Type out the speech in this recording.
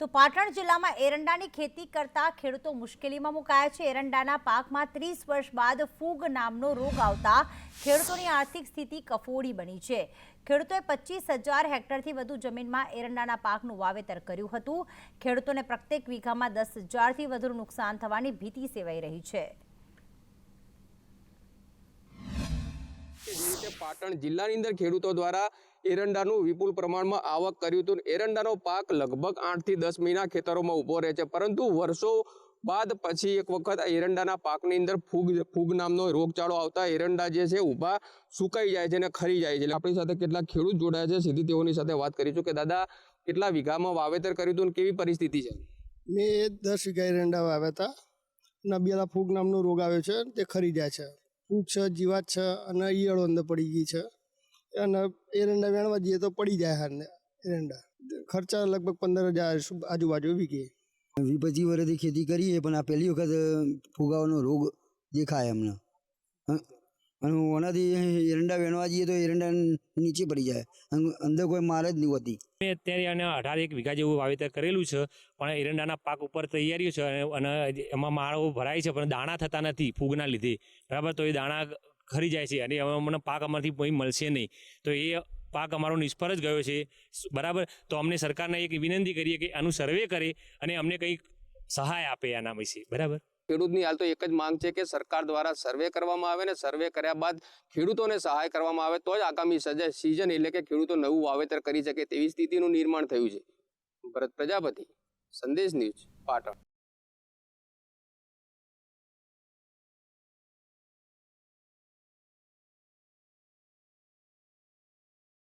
તો પાટણ જિલ્લામાં એરંડાની ખેતી કરતા ખેડૂતો મુશ્કેલીમાં મુકાયા છે. એરંડાના પાકમાં ત્રીસ વર્ષ બાદ ફૂગ નામનો રોગ આવતા ખેડૂતોની આર્થિક સ્થિતિ કફોડી બની છે. ખેડૂતોએ પચીસ હજાર હેક્ટરથી વધુ જમીનમાં એરંડાના પાકનું વાવેતર કર્યું હતું. ખેડૂતોને પ્રત્યેક વીઘામાં દસ હજારથી વધુ નુકસાન થવાની ભીતિ સેવાઈ રહી છે. પાટણ જિલ્લાની અંદર ખેડૂતો દ્વારા એરંડાનું વિપુલ પ્રમાણમાં આવક કર્યું હતું. એરંડાનો પાક લગભગ આઠથી દસ મહિના ખેતરોમાં ઊભો રહે છે. પરંતુ વર્ષો બાદ પછી એક વખત એરંડાના પાકની અંદર ફૂગ ફૂગ નામનો રોગચાળો આવતા એરંડા જે છે ઊભા સુકાઈ જાય છે અને ખરી જાય છે. આપણી સાથે કેટલાક ખેડૂત જોડાયા છે. સીધી તેઓની સાથે વાત કરીશું કે, દાદા, કેટલા વીઘામાં વાવેતર કર્યું હતું અને કેવી પરિસ્થિતિ છે? મેં દસ વીઘા એરંડા વાવ્યા હતા નબિયાલા ફૂગ નામનો રોગ આવ્યો છે તે ખરી જાય છે. ફૂગ છે, જીવાત છે અને ઈયળો અંદર પડી ગઈ છે. અને એરંડા વેણવા જઈએ તો પડી જાય હારને એરંડા. ખર્ચા લગભગ પંદર હજાર આજુબાજુ વીઘે વી પચીસ વર્ષથી ખેતી કરીએ, પણ આ પહેલી વખત ફુગાવાનો રોગ દેખાય અમને. અને ઓનાથી એરંડા વેણવા જઈએ તો એરંડા નીચે પડી જાય. અંદર કોઈ માર જ નહીં હોતી. મેં અત્યારે અને અઢાર એક વીઘા જેવું વાવેતર કરેલું છે, પણ એરંડાના પાક ઉપર તૈયારીઓ છે અને- એમાં માળો ભરાય છે, પણ દાણા થતા નથી ફૂગના લીધે. બરાબર? તો એ દાણા ખરી જાય છે અને હવે મને પાક અમારથી કોઈ મળશે નહીં. તો એ પાક અમારો નિષ્ફળ જ ગયો છે. બરાબર? તો અમને સરકારને એક વિનંતી કરીએ કે આનું સર્વે કરે અને અમને કંઈક સહાય આપે આના વિશે. બરાબર? ખેડૂતની હાલ તો એક જ માંગ છે કે સરકાર દ્વારા સર્વે કરવામાં આવે ને સર્વે કર્યા બાદ ખેડૂતોને સહાય કરવામાં આવે તો જ આગામી સિઝન એટલે કે ખેડૂતો નવું વાવેતર કરી શકે તેવી સ્થિતિનું નિર્માણ થયું છે. ભરત પ્રજાપતિ, સંદેશ ન્યૂઝ, પાટણ.